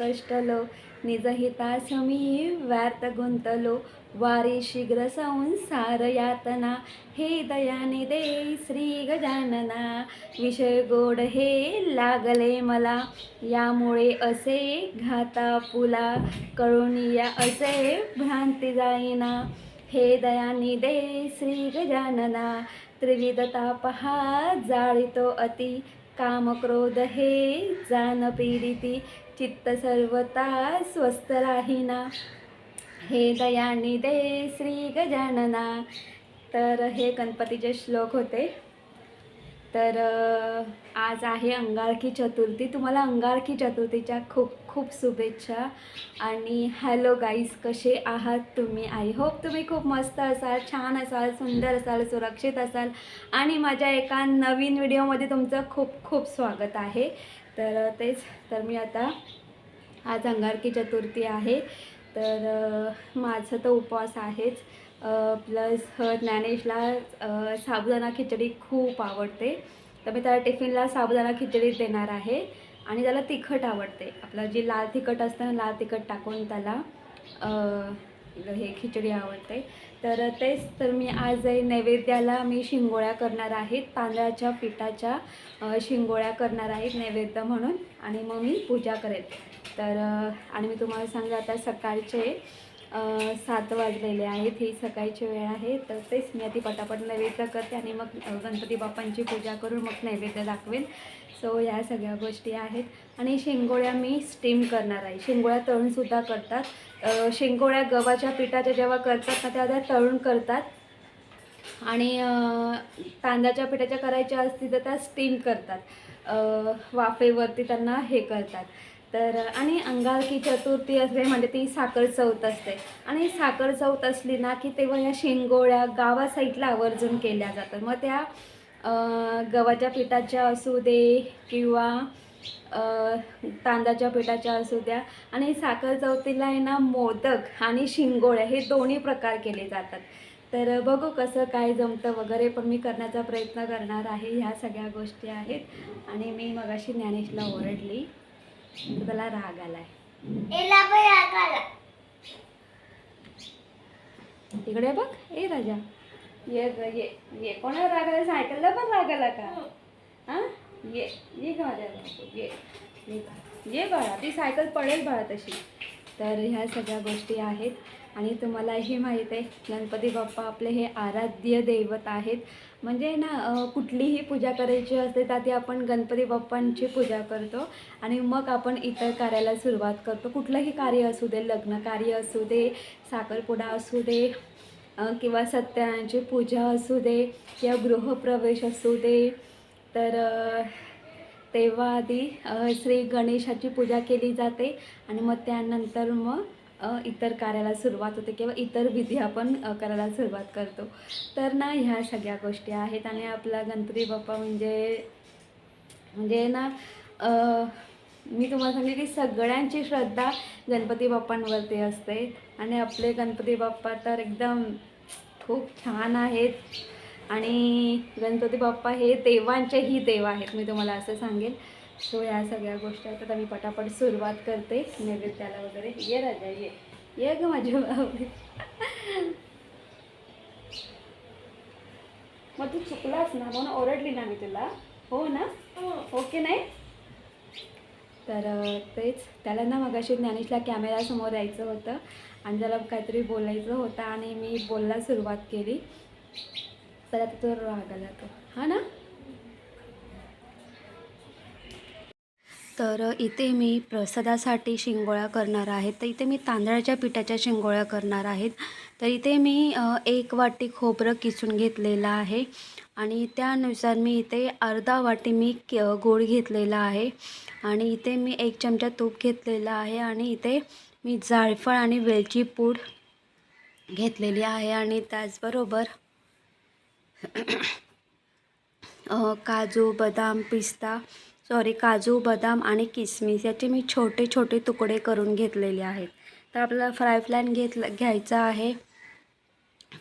कष्टलो निजहितास मी व्यर्थ गुंतलो वारी शीघ्र संसार यातना हे दयाने दे श्री गजानना विषय गोड हे लागले मला यामुळे असे घाता पुला कळून या असे भ्रांती जाईना हे दयानी दे श्री गजानना त्रिविधता पहा जाळितो अति काम क्रोध हे जान पीडिती चित्त सर्वता स्वस्थ राहीना. हे दयानी दे श्री गजानना. तर हे गणपतीचे श्लोक होते. तर आज आहे अंगारकी चतुर्थी. तुम्हाला अंगारकी चतुर्थीच्या खूप खूप शुभेच्छा. आणि हॅलो गाईज कसे आहात तुम्ही? आय होप तुम्ही खूप मस्त असाल छान असाल सुंदर असाल सुरक्षित असाल. आणि माझ्या एका नवीन व्हिडिओमध्ये तुमचं खूप खूप स्वागत आहे. तर तेच तर मी आता आज अंगारकी चतुर्थी आहे. तर माझं तर उपवास आहेच. प्लस ज्ञानेशला साबुदाणा खिचडी खूप आवडते. तर मी त्याला टिफिनला साबुदाणा खिचडी देणार आहे आणि त्याला तिखट आवडते. आपलं जी लाल तिखट असतं ना लाल तिखट टाकून त्याला हे खिचडी आवडते. तर तेच तर मी आज नैवेद्याला मी शिंगोळ्या करणार आहेत तांदळाच्या पिठाच्या शिंगोळ्या करणार आहेत नैवेद्य म्हणून आणि मग मी पूजा करेन. तर आणि मी तुम्हाला सांगा आता सकाळचे सात वाजलेले आहेत. ही सकाळची वेळ आहे. तर तेच मी आधी पटापट नैवेद्य करते आणि मग गणपती बाप्पांची पूजा करून मग नैवेद्य दाखवेन. सो ह्या सगळ्या गोष्टी आहेत. आणि शेंगोळ्या मी स्टीम करणार आहे. शेंगोळ्या तळूनसुद्धा करतात. शेंगोळ्या गव्हाच्या पिठाच्या जेव्हा करतात ना त्या त्या तळून करतात. आणि तांदळाच्या पिठाच्या करायच्या असतील तर त्या स्टीम करतात. वाफेवरती त्यांना हे करतात. तर आणि अंगारकी चतुर्थी असते म्हणजे ती साखर चौथ असते. आणि साखर चौथ असली ना की तेव्हा या शेंगोळ्या गावा साईडला आवर्जून केल्या जातात. मग त्या गव्हाच्या पिठाच्या असू दे किंवा अ, तांदळाच्या पिठाच्या असू द्या आणि साखर चौथीला आहे ना मोदक आणि शिंगोळ्या हे दोन्ही प्रकार केले जातात. तर बघू कसं काय जमतं वगैरे पण मी करण्याचा प्रयत्न करणार आहे. ह्या सगळ्या गोष्टी आहेत आणि मी मगाशी ज्ञानेशला ओरडली. त्याला राग आलाय. तिकडे बघ ए राजा. ये ये ये. कोणाला राग आला सायकलला पण राग आला का? हां. ये ये ग माझ्या ये ये बाळा. ये ती सायकल पडेल बाळा तशी. तर ह्या सगळ्या गोष्टी आहेत. आणि तुम्हालाही माहीत आहे गणपती बाप्पा आपले हे आराध्य दैवत आहेत. म्हणजे ना कुठलीही पूजा करायची असते तर ती आपण गणपती बाप्पांची पूजा करतो. आणि मग आपण इतर कार्याला सुरुवात करतो. कुठलंही कार्य असू दे लग्न कार्य असू दे साखरपुडा असू दे किंवा सत्याची पूजा असू दे किंवा गृहप्रवेश असू दे तर तेव्हा आधी श्री गणेशाची पूजा केली जाते आणि मग त्यानंतर मग इतर कार्याला सुरुवात होते किंवा इतर विधी आपण करायला सुरुवात करतो. तर ना ह्या सगळ्या गोष्टी आहेत आणि आपला गणपती बाप्पा म्हणजे म्हणजे ना मी तुम्हाला सांगते की सगळ्यांची श्रद्धा गणपती बाप्पांवरती असते आणि आपले गणपती बाप्पा तर एकदम खूप छान आहेत. आणि गणपती बाप्पा हे देवांचेही देव आहेत मी तुम्हाला असं सांगेल सो या सगळ्या गोष्टी आहेत. आता मी पटापट सुरुवात करते. नैवेद्याला वगैरे. ये राजा ये. ये ग माझ्या बाबा मग तू चुकलास ना? म्हणून ओरडली ना मी तुला. हो ना? ओके नाही? तर तेच. त्याला ना मगाशी ज्ञानेशला कॅमेरासमोर यायचं होतं आणि त्याला काहीतरी बोलायचं होतं आणि मी बोलला सुरुवात केली. तर आता तो रागाला तो. हा ना? तर इथे मी प्रसादासाठी शिंगोळ्या करणार आहे. तर इथे मी तांदळाच्या पिठाच्या शिंगोळ्या करणार आहेत तर इथे मी एक वाटी खोबरं किसून घेतलेलं आहे. आणि त्यानुसार मी इथे अर्धा वाटी मी क- गोड घेतलेला आहे. आणि इथे मी एक चमचा तूप घेतलेला आहे आणि इथे मी जायफळ आणि वेलची पूड घेतलेली आहे आणि त्याचबरोबर काजू बदाम पिस्ता सॉरी काजू बदाम आणि किसमिस याचे मी छोटे छोटे तुकडे करून घेतलेले आहेत. तर आपल्याला फ्राय पॅन घेतला घ्यायचा आहे.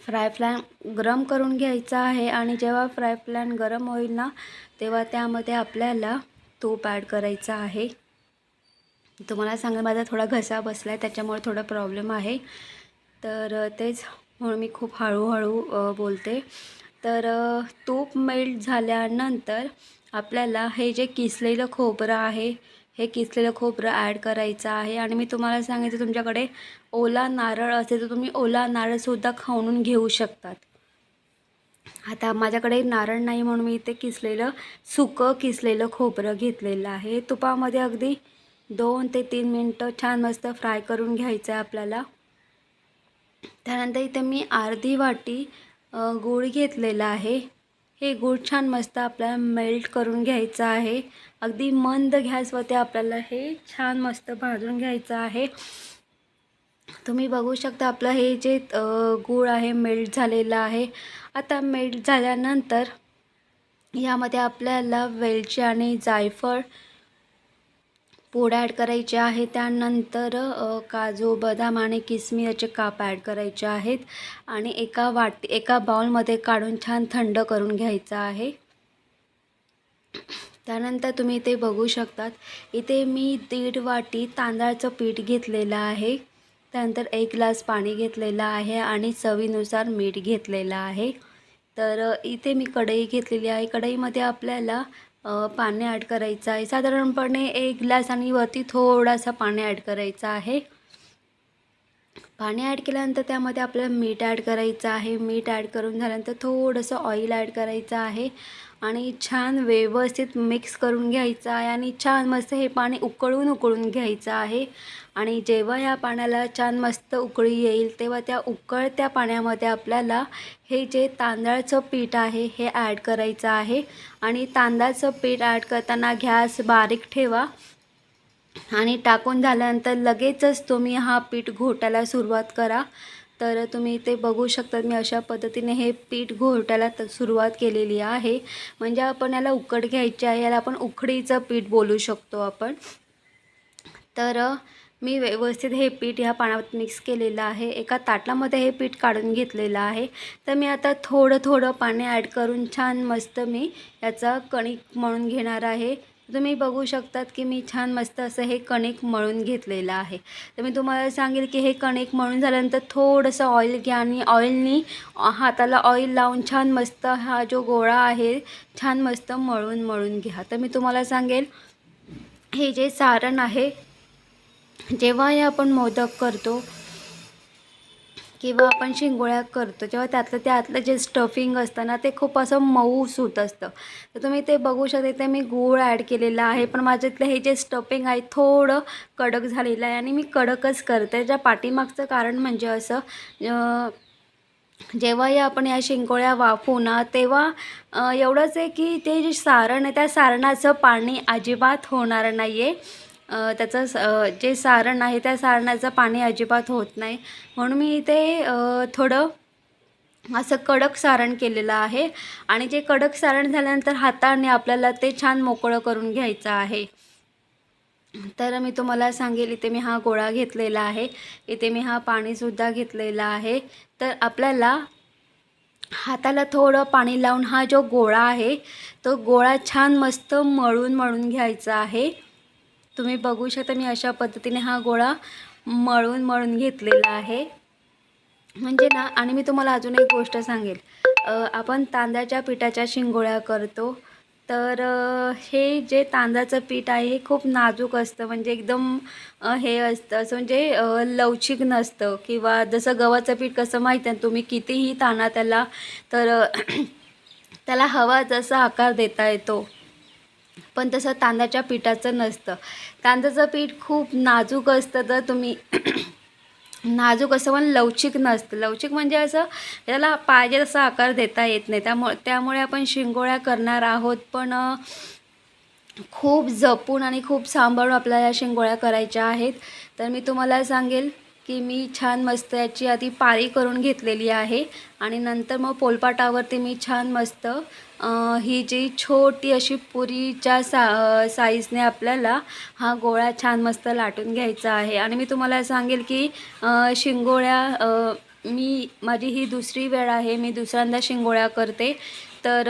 फ्राय पॅन गरम करून घ्यायचा आहे आणि जेव्हा फ्राय पॅन गरम होईल ना तेव्हा त्यामध्ये आपल्याला तूप ॲड करायचा आहे. तुम्हाला सांगा माझा थोडा घसा बसला आहे त्याच्यामुळे थोडा प्रॉब्लेम आहे. तर तेच म्हणून मी खूप हळूहळू बोलते. तर तूप मेल्ट झाल्यानंतर आपल्याला हे जे किसलेलं खोबरं आहे हे किसलेलं खोबरं ॲड करायचं आहे. आणि मी तुम्हाला सांगितलं तुमच्याकडे ओला नारळ असेल तर तुम्ही ओला नारळसुद्धा खाऊन घेऊ शकतात. आता माझ्याकडे नारळ नाही म्हणून मी इथे किसलेलं सुकं किसलेलं खोबरं घेतलेलं आहे. तुपामध्ये अगदी दोन ते तीन मिनटं छान मस्त फ्राय करून घ्यायचं आहे आपल्याला. त्यानंतर इथे मी अर्धी वाटी गूळ घेतलेला आहे. हे गूळ छान मस्त आपल्याला मेल्ट करून घ्यायचं आहे. अगदी मंद गॅसवरती आपल्याला हे छान मस्त भाजून घ्यायचं आहे. तुम्ही बघू शकता आपलं हे जे गूळ आहे मेल्ट झालेलं आहे. आता मेल्ट झाल्यानंतर यामध्ये आपल्याला वेलची आणि जायफळ पोड ॲड करायचे आहे. त्यानंतर काजू बदाम आणि किसमिरचे काप ॲड करायचे आहेत. आणि एका वाटी एका बाउलमध्ये काढून छान थंड करून घ्यायचं आहे. त्यानंतर तुम्ही इथे बघू शकतात. इथे मी दीड वाटी तांदळाचं पीठ घेतलेलं आहे. त्यानंतर एक ग्लास पाणी घेतलेलं आहे आणि चवीनुसार मीठ घेतलेलं आहे. तर इथे मी कढई घेतलेली आहे. कढईमध्ये आपल्याला पाणी ॲड करायचं आहे. साधारणपणे एक ग्लास आणि वरती थोडासा पाणी ॲड करायचं आहे. पाणी ॲड केल्यानंतर त्यामध्ये आपल्याला मीठ ॲड करायचं आहे. मीठ ॲड करून झाल्यानंतर थोडंसं ऑइल ॲड करायचं आहे आणि छान व्यवस्थित मिक्स करून घ्यायचं आहे आणि छान मस्त हे पाणी उकळून उकळून घ्यायचं आहे. आणि जेव्हा या पाण्याला छान मस्त उकळी येईल तेव्हा त्या उकळत्या पाण्यामध्ये आपल्याला हे जे तांदळाचं पीठ आहे हे ॲड करायचं आहे. आणि तांदळाचं पीठ ॲड करताना गॅस बारीक ठेवा. आणि टाकून झाल्यानंतर लगेचच तुम्ही हा पीठ घोटायला सुरुवात करा. तर तुम्ही ते बघू शकता मी अशा पद्धतीने हे पीठ घोटायला त सुरुवात केलेली आहे. म्हणजे आपण याला उकड घ्यायची आहे याला आपण उकडीचं पीठ बोलू शकतो आपण. तर मी व्यवस्थित हे पीठ ह्या पाण्यात मिक्स केलेलं आहे. एका ताटलामध्ये हे पीठ काढून घेतलेलं आहे. तर मी आता थोडं थोडं पाणी ॲड करून छान मस्त मी याचा कणिक मळून घेणार आहे. तुम्ही बघू शकतात की मी छान मस्त असं हे कणिक मळून घेतलेलं आहे. तर मी तुम्हाला सांगेल की हे कणिक मळून झाल्यानंतर थोडंसं ऑइल घ्या आणि ऑइलनी हाताला ऑइल लावून छान मस्त हा जो गोळा आहे छान मस्त मळून मळून घ्या. तर मी तुम्हाला सांगेल हे जे सारण आहे जेव्हाही आपण मोदक करतो किंवा आपण शिंगोळ्या करतो जेव्हा त्यातलं त्यातलं जे स्टफिंग असतं ना ते खूप असं मऊ सूत असतं. तर तुम्ही ते बघू शकता इथे मी गूळ ॲड केलेला आहे पण माझ्यातलं हे जे स्टफिंग आहे थोडं कडक झालेलं आहे आणि मी कडकच करते. ज्या पाठीमागचं कारण म्हणजे असं जेव्हाही आपण या शिंगोळ्या वाफू ना तेव्हा एवढंच आहे की ते जे सारण आहे त्या सारणाचं पाणी अजिबात होणार नाही आहे त्याचं स- जे सारण आहे त्या सारणाचं पाणी अजिबात होत नाही. म्हणून मी इथे थोडं असं कडक सारण केलेलं आहे. आणि जे कडक सारण झाल्यानंतर हाताने आपल्याला ते छान मोकळं करून घ्यायचं आहे. तर मी तुम्हाला सांगेल इथे मी हा गोळा घेतलेला आहे. इथे मी हा पाणीसुद्धा घेतलेला आहे. तर आपल्याला हाताला थोडं पाणी लावून हा जो गोळा आहे तो गोळा छान मस्त मळून मळून घ्यायचा आहे. तुम्ही बघू शकता मी अशा पद्धतीने हा गोळा मळून मळून घेतलेला आहे. म्हणजे ना आणि मी तुम्हाला अजून एक गोष्ट सांगेल. आपण तांदळाच्या पिठाच्या शिंगोळ्या करतो. तर हे जे तांदळाचं पीठ आहे हे खूप नाजूक असतं. म्हणजे एकदम हे असतं. असं म्हणजे लवचिक नसतं. किंवा जसं गव्हाचं पीठ कसं माहीत आहे तुम्ही कितीही ताणा त्याला तर त्याला हवा जसा आकार देता येतो पण तसं तांदळाच्या पिठाचं नसतं. तांदळाचं पीठ खूप नाजूक असतं तर तुम्ही नाजूक असं पण लवचिक नसतं. लवचिक म्हणजे असं त्याला पाहिजे तसा आकार देता येत नाही. त्यामुळे त्यामुळे आपण शिंगोळ्या करणार आहोत पण खूप जपून आणि खूप सांभाळून आपल्याला या शिंगोळ्या करायच्या आहेत. तर मी तुम्हाला सांगेल की मी छान मस्त याची आधी पारी करून घेतलेली आहे. आणि नंतर मग पोलपाटावरती मी छान मस्त ही जी छोटी अशी पुरीच्या सा साईजने आपल्याला हा गोळा छान मस्त लाटून घ्यायचा आहे. आणि मी तुम्हाला सांगेल की शिंगोळ्या मी माझी ही दुसरी वेळ आहे. मी दुसऱ्यांदा शिंगोळ्या करते. तर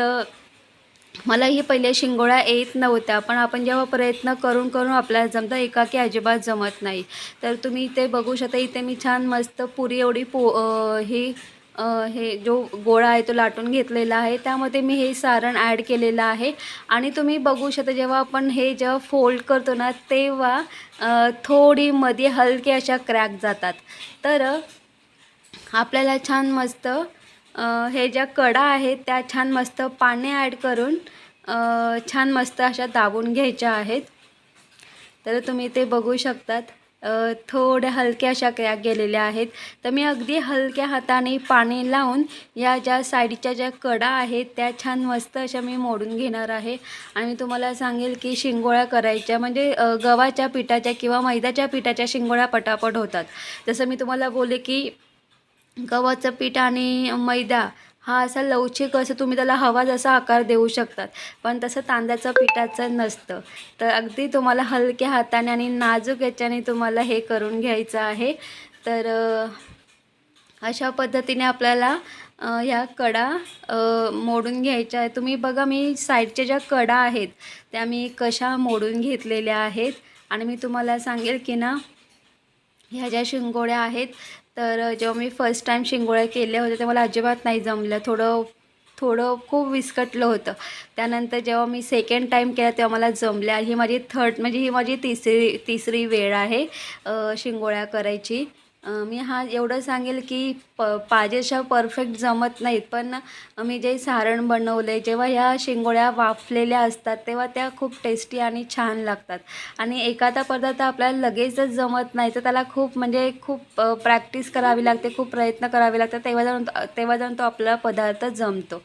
मलाही पहिले शिंगोळ्या येत नव्हत्या पण आपण जेव्हा प्रयत्न करून करून आपल्याला जमतं एकाकी अजिबात जमत नाही. तर तुम्ही इथे बघू शकता इथे मी छान मस्त पुरी एवढी पो ही हे जो गोळा आहे तो लाटून घेतलेला आहे. त्यामध्ये मी हे सारण ॲड केलेलं आहे. आणि तुम्ही बघू शकता जेव्हा आपण हे जेव्हा फोल्ड करतो ना तेव्हा थोडी मध्ये हलके अशा क्रॅक जातात. तर आपल्याला छान मस्त हे ज्या कडा आहेत त्या छान मस्त पाने ॲड करून छान मस्त अशा दाबून घ्यायच्या आहेत. तर तुम्ही ते बघू शकतात. थोड्या हलक्या अशा क्रॅक गेलेल्या आहेत. तर मी अगदी हलक्या हाताने पाणी लावून या ज्या साईडच्या ज्या कडा आहेत त्या छान मस्त अशा मी मोडून घेणार आहे. आणि तुम्हाला सांगेल की शिंगोळ्या करायच्या म्हणजे गव्हाच्या पिठाच्या किंवा मैद्याच्या पिठाच्या शिंगोळ्या पटापट होतात. जसं मी तुम्हाला बोले की गव्हाचं पीठ आणि मैदा हा असा लवचिक असं तुम्ही त्याला हवा जसा आकार देऊ शकतात. पण तसं तांदळाचं पिठाचं नसतं. तर अगदी तुम्हाला हलक्या हाताने आणि नाजूक याच्याने तुम्हाला हे करून घ्यायचं आहे. तर अशा पद्धतीने आपल्याला ह्या कडा मोडून घ्यायच्या आहे तुम्ही बघा मी साईडच्या ज्या कडा आहेत त्या मी कशा मोडून घेतलेल्या आहेत. आणि मी तुम्हाला सांगेल की ना ह्या ज्या शिंगोळ्या आहेत तर जेव्हा मी फर्स्ट टाईम शिंगोळ्या केल्या होत्या तेव्हा मला अजिबात नाही जमलं. थोडं थोडं खूप विस्कटलं होतं. त्यानंतर जेव्हा मी सेकंड टाईम केला तेव्हा मला जमल्या ही माझी थर्ड म्हणजे ही माझी तिसरी तिसरी वेळ आहे शिंगोळ्या करायची. मी हा एवढं सांगेल की प पाजेशा परफेक्ट जमत नाहीत. पण मी जे सारण बनवले जेव्हा ह्या शिंगोळ्या वाफलेल्या असतात तेव्हा त्या खूप टेस्टी आणि छान लागतात. आणि एखादा पदार्थ आपल्याला लगेचच जमत नाही तर त्याला खूप म्हणजे खूप प्रॅक्टिस करावी लागते खूप प्रयत्न करावे लागतात तेव्हा जाऊन तेव्हा जाऊन तो आपला पदार्थ जमतो.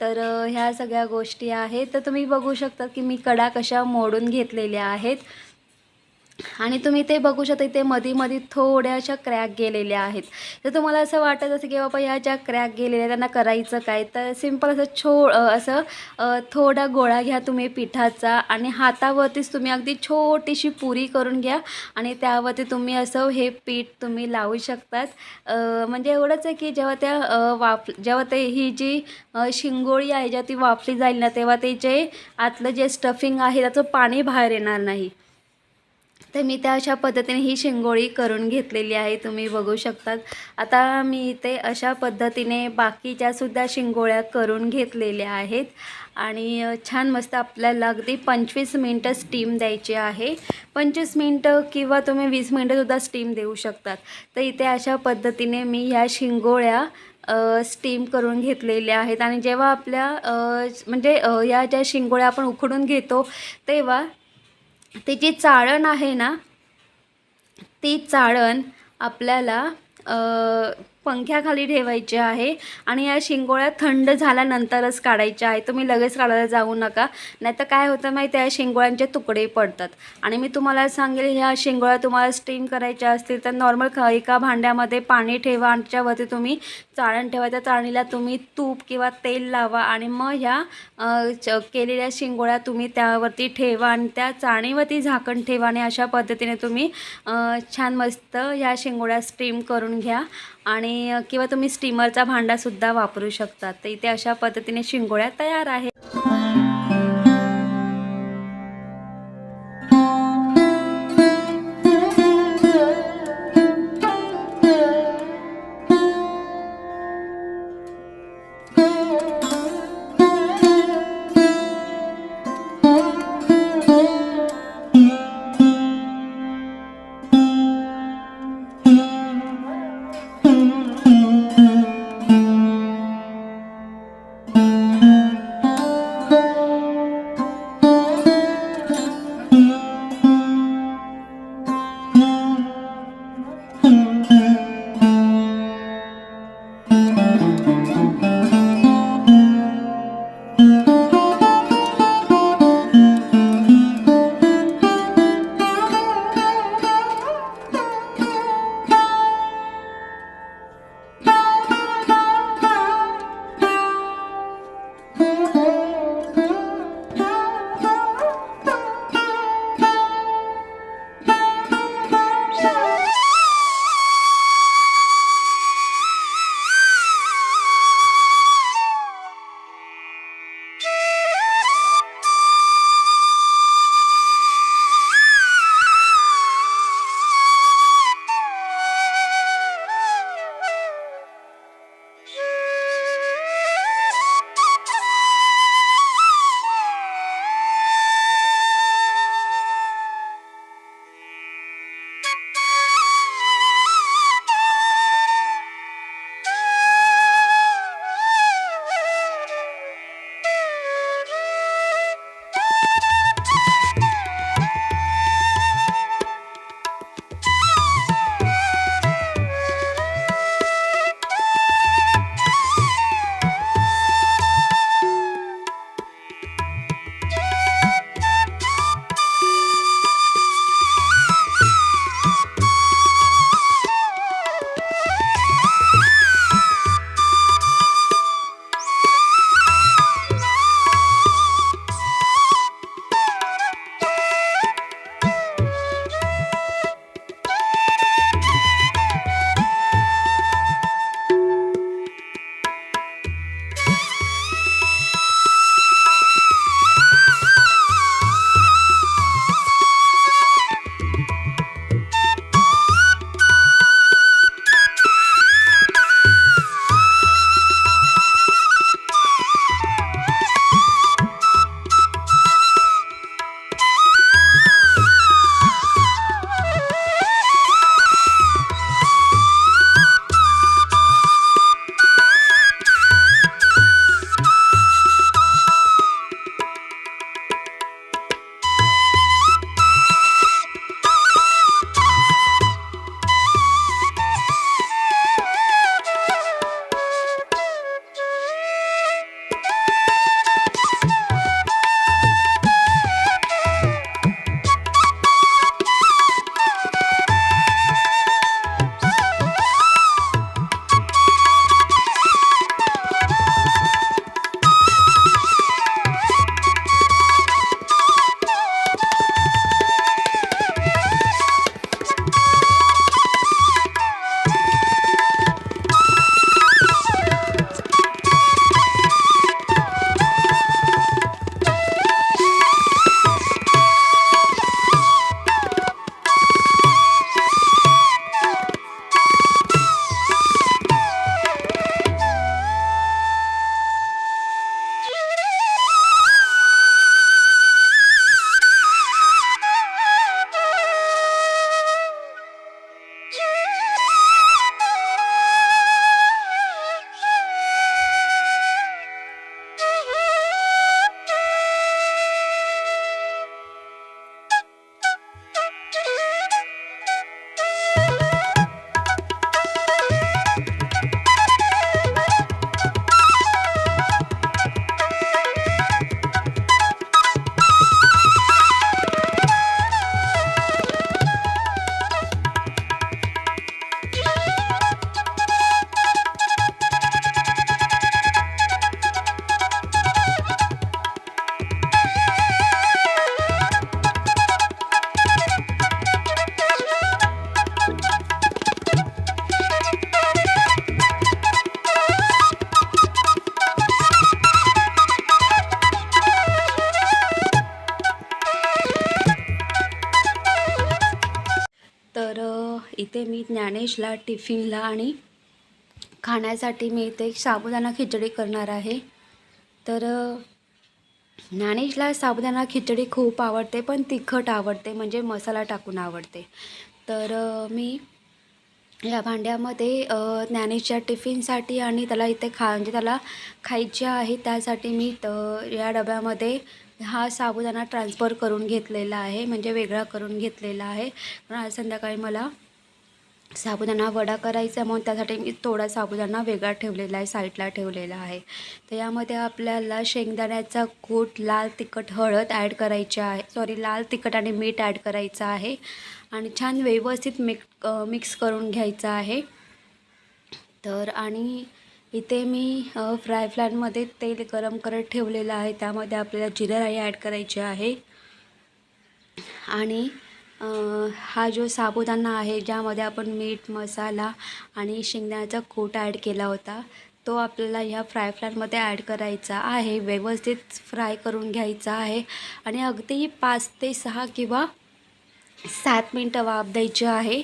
तर ह्या सगळ्या गोष्टी आहेत. तर तुम्ही बघू शकता की मी कडा कशा मोडून घेतलेल्या आहेत. आणि तुम्ही ते बघू शकता इथे मधी मधी थोड्याशा क्रॅक गेलेल्या आहेत. तर तुम्हाला असं वाटत असं की बाबा ह्या ज्या क्रॅक गेलेल्या त्यांना करायचं काय? तर सिंपल असं छो असं थोडा गोळा घ्या तुम्ही पिठाचा आणि हातावरतीच तुम्ही अगदी छोटीशी पुरी करून घ्या आणि त्यावरती तुम्ही असं हे पीठ तुम्ही लावू शकतात. म्हणजे एवढंच आहे की जेव्हा त्या वाफ जेव्हा ते ही जी शिंगोळी आहे जेव्हा ती वाफली जाईल ना तेव्हा ते जे आतलं जे स्टफिंग आहे त्याचं पाणी बाहेर येणार नाही. तर मी त्या अशा पद्धतीने ही शिंगोळी करून घेतलेली आहे तुम्ही बघू शकतात. आता मी इथे अशा पद्धतीने बाकीच्यासुद्धा शिंगोळ्या करून घेतलेल्या आहेत. आणि छान मस्त आपल्याला अगदी पंचवीस मिनटं स्टीम द्यायची आहे. पंचवीस मिनटं किंवा तुम्ही वीस मिनटंसुद्धा स्टीम देऊ शकतात. तर इथे अशा पद्धतीने मी ह्या शिंगोळ्या स्टीम करून घेतलेल्या आहेत. आणि जेव्हा आपल्या म्हणजे या ज्या शिंगोळ्या आपण उकडून घेतो तेव्हा ते जी चाळण आहे ना ती चाळण आपल्याला पंख्याखाली ठेवायचे आहे आणि या शिंगोळ्या थंड झाल्यानंतरच काढायच्या आहे तुम्ही लगेच काढायला जाऊ नका. नाहीतर काय होतं माहिती आहे? शिंगोळ्यांचे तुकडे पडतात. आणि मी तुम्हाला सांगेल ह्या शिंगोळ्या तुम्हाला स्टीम करायच्या असतील तर नॉर्मल ख एका भांड्यामध्ये पाणी ठेवा आणि त्याच्यावरती तुम्ही चाळण ठेवा. त्या चाळणीला तुम्ही तूप किंवा तेल लावा आणि मग ह्या च- केलेल्या शिंगोळ्या तुम्ही त्यावरती ठेवा आणि त्या चाळणीवरती झाकण ठेवा आणि अशा पद्धतीने तुम्ही छान मस्त ह्या शिंगोळ्या स्टीम करून घ्या. आणि किंवा तुम्ही स्टीमरचा भांडासुद्धा वापरू शकता. तर इथे अशा पद्धतीने शिंगोळ्या तयार आहेत. ज्ञानेशला टिफिनला आणि खाण्यासाठी मी इथे साबुदाणा खिचडी करणार आहे. तर ज्ञानेशला साबुदाणा खिचडी खूप आवडते पण तिखट आवडते म्हणजे मसाला टाकून आवडते. तर मी या भांड्यामध्ये ज्ञानेशच्या टिफिनसाठी आणि त्याला इथे खा म्हणजे त्याला खायचे आहे त्यासाठी मी या डब्यामध्ये हा साबुदाणा ट्रान्सफर करून घेतलेला आहे म्हणजे वेगळा करून घेतलेला आहे. कारण आज संध्याकाळी मला साबुदाणा वडा करायचा आहे म्हणून त्यासाठी मी थोडा साबुदाणा वेगळा ठेवलेला आहे साईडला ठेवलेला आहे. तर यामध्ये आपल्याला शेंगदाण्याचा कूट लाल तिखट हळद ॲड करायची आहे. सॉरी लाल तिखट आणि मीठ ॲड करायचं आहे. आणि छान व्यवस्थित मिक मिक्स करून घ्यायचं आहे. तर आणि इथे मी फ्राय फ्लॅनमध्ये तेल गरम करत ठेवलेलं आहे. त्यामध्ये आपल्याला जिरा राई ॲड करायची आहे. आणि हा जो साबुदाणा आहे ज्यामध्ये आपण मीठ मसाला आणि शेंगदाण्याचा कूट ॲड केला होता तो आपल्याला ह्या फ्राय फ्रायमध्ये ॲड करायचा आहे. व्यवस्थित फ्राय करून घ्यायचा आहे आणि अगदी पाच ते सहा किंवा सात मिनटं वाफ द्यायची आहे.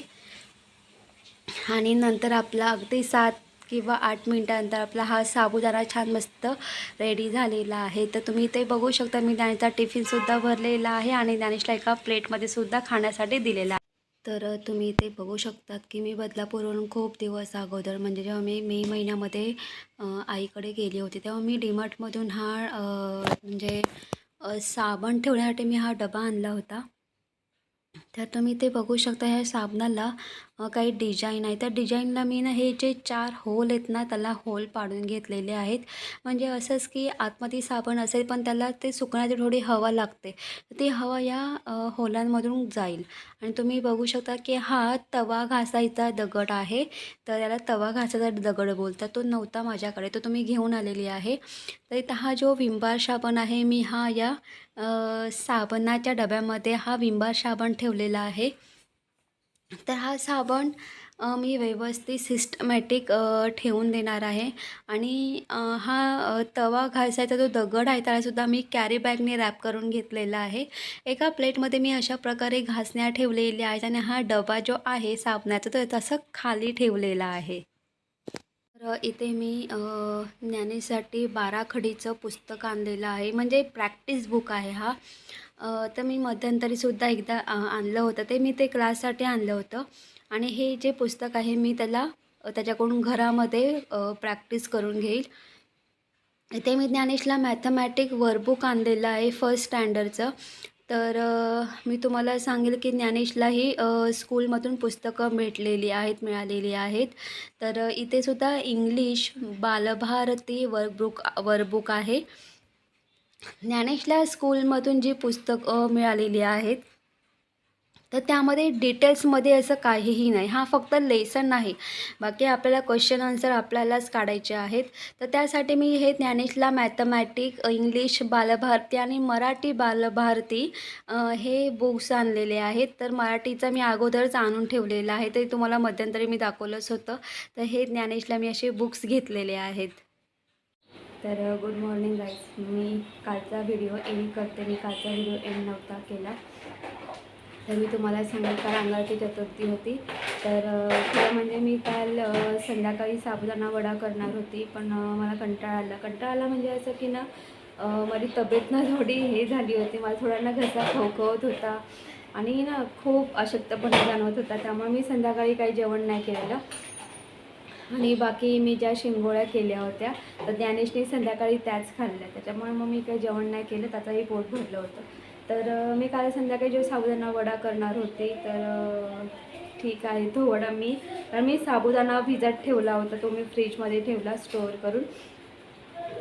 आणि नंतर आपला अगदी सात किंवा आठ मिनटानंतर आपला हा साबुदाणा छान मस्त रेडी झालेला आहे. तर तुम्ही इथे बघू शकता मी ज्ञानेशचा टिफिनसुद्धा भरलेला आहे आणि ज्ञानेशला एका प्लेटमध्ये सुद्धा खाण्यासाठी दिलेला आहे. तर तुम्ही इथे बघू शकतात की मी बदलापूरवरून खूप दिवस अगोदर म्हणजे जेव्हा मी मे महिन्यामध्ये आईकडे गेली होती तेव्हा मी डीमार्टमधून हा म्हणजे साबण ठेवण्यासाठी मी हा डबा आणला होता. तर तुम्ही ते बघू शकता ह्या साबणाला काही डिझाईन आहे. त्या डिझाईनला मी ना हे जे चार होल आहेत ना त्याला होल पाडून घेतलेले आहेत. म्हणजे असंच की आतमध्ये साबण असेल पण त्याला ते सुकण्याची थोडी हवा लागते. तर ती हवा या होलांमधून जाईल. आणि तुम्ही बघू शकता की हा तवा घासायचा दगड आहे. तर याला तवा घासायचा दगड बोलतात. तो नव्हता माझ्याकडे तो तुम्ही घेऊन आलेली आहे. तर इथं हा जो विंबार साबण आहे मी हा या साबणाच्या डब्यामध्ये हा विंबार साबण ठेवलेला आहे. तर हा साबण मी व्यवस्थित सिस्टमॅटिक ठेवून देणार आहे. आणि हा तवा घासायचा जो दगड आहे त्यालासुद्धा मी कॅरी बॅगने रॅप करून घेतलेला आहे. एका प्लेटमध्ये मी अशा प्रकारे घासण्या ठेवलेल्या आहेत आणि हा डबा जो आहे साबणाचा तो तसं खाली ठेवलेला आहे. तर इथे मी ज्ञानेसाठी बाराखडीचं पुस्तक आणलेलं आहे. म्हणजे प्रॅक्टिस बुक आहे हा. तर मी मध्यंतरीसुद्धा एकदा आणलं होतं. ते मी ते क्लाससाठी आणलं होतं. आणि हे जे पुस्तक आहे मी त्याला त्याच्याकडून घरामध्ये प्रॅक्टिस करून घेईल. इथे मी ज्ञानेशला मॅथमॅटिक वर्कबुक आणलेलं आहे फर्स्ट स्टँडर्डचं. तर मी तुम्हाला सांगेल की ज्ञानेशलाही स्कूलमधून पुस्तकं भेटलेली आहेत मिळालेली आहेत. तर इथेसुद्धा इथे सुद्धा इंग्लिश बालभारती वर्कबुक वर्कबुक आहे. ज्ञानेशला स्कूलमधून जी पुस्तकं मिळालेली आहेत तर त्यामध्ये डिटेल्समध्ये असं काहीही नाही. हा फक्त लेसन नाही. बाकी आपल्याला क्वेश्चन आन्सर आपल्यालाच काढायचे आहेत. तर त्यासाठी मी हे ज्ञानेशला मॅथमॅटिक इंग्लिश बालभारती आणि मराठी बालभारती हे बुक्स आणलेले आहेत. तर मराठीचा मी अगोदरच आणून ठेवलेलं आहे. ते तुम्हाला मध्यंतरी मी दाखवलंच होतं. तर हे ज्ञानेशला मी असे बुक्स घेतलेले आहेत. तर गुड मॉर्निंग गाईज मी कालचा व्हिडिओ एंड करते. मी कालचा व्हिडिओ एंड नव्हता केला. तर मी तुम्हाला सांगेल काल अंगारकी चतुर्थी होती. तर अ, खरं म्हणजे मी काल संध्याकाळी साबुदाणा वडा करणार होती. पण मला कंटाळा आला. कंटाळा आला म्हणजे असं की ना माझी तब्येत ना थोडी हे झाली होती. मला थोडा ना घसा खवखवत होता. आणि ना खूप अशक्तपणा जाणवत होता. त्यामुळे मी संध्याकाळी काही जेवण नाही केलेलं. आणि बाकी मी ज्या शिंगोळ्या केल्या होत्या तर ज्ञानेशने संध्याकाळी त्याच खाल्ल्या. त्याच्यामुळे मग मी काही जेवण नाही केलं त्याचंही पोट भरलं होतं. तर मी काल संध्याकाळी जे साबुदाणा वडा करणार होते तर ठीक आहे तो वडा मी तर मी साबुदाणा भिजत ठेवला होता तो मी फ्रीजमध्ये ठेवला स्टोअर करून.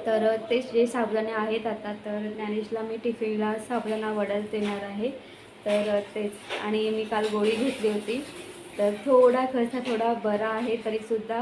तर ते जे साबुदाणे आहेत आता तर ज्ञानेशला मी टिफिनला साबुदाणा वडाच देणार आहे. तर तेच आणि मी काल गोळी घेतली होती. तर थोडा खर्च थोडा बरा आहे तरीसुद्धा